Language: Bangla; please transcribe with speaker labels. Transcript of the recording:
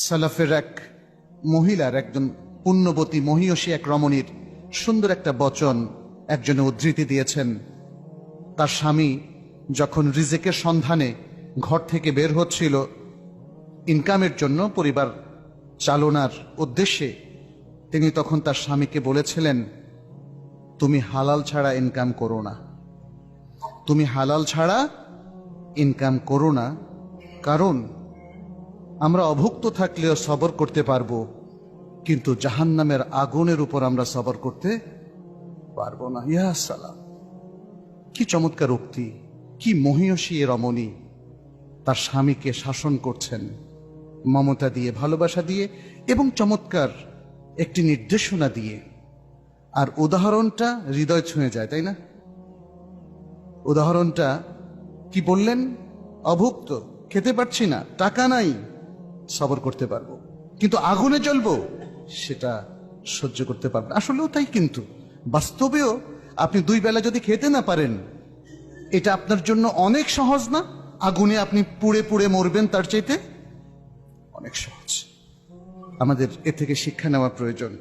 Speaker 1: সালাফের এক মহিলার একজন পুণ্যবতী মহিয়সী এক রমণীর সুন্দর একটা বচন একজনে উদ্ধৃতি দিয়েছেন। তার স্বামী যখন রিজেকের সন্ধানে ঘর থেকে বের হচ্ছিল, ইনকামের জন্য পরিবার চালনার উদ্দেশ্যে তিনি তখন তার স্বামীকে বলেছিলেন, তুমি হালাল ছাড়া ইনকাম করো না। তুমি হালাল ছাড়া ইনকাম করো না। কারণ আমরা অভুক্ত থাকলেও সবর করতে পারব, কিন্তু জাহান্নামের আগুনের উপর আমরা সবর করতে পারব না। ইয়া সালাম। কি চমৎকার উক্তি, কি মহিয়সী এ রমণী। তার স্বামীকে শাসন করছেন, মমতা দিয়ে, ভালোবাসা দিয়ে, এবং চমৎকার একটি নির্দেশনা দিয়ে। আর উদাহরণটা হৃদয় ছুঁয়ে যায়, তাই না? উদাহরণটা কি বললেন? অভুক্ত, খেতে পারছি না, টাকা নাই। সবর করতে পারব। কিন্তু আগুনে জ্বলবো, সেটা সহ্য করতে পারব আসলেও তাই কিন্তু। বাস্তবেও আপনি দুই বেলা যদি খেতে না পারেন, এটা আপনার জন্য অনেক সহজ না? আগুনে আপনি পুড়ে পুড়ে মরবেন তার চাইতে? অনেক সহজ। আমাদের এ থেকে শিক্ষা নেওয়া প্রয়োজন।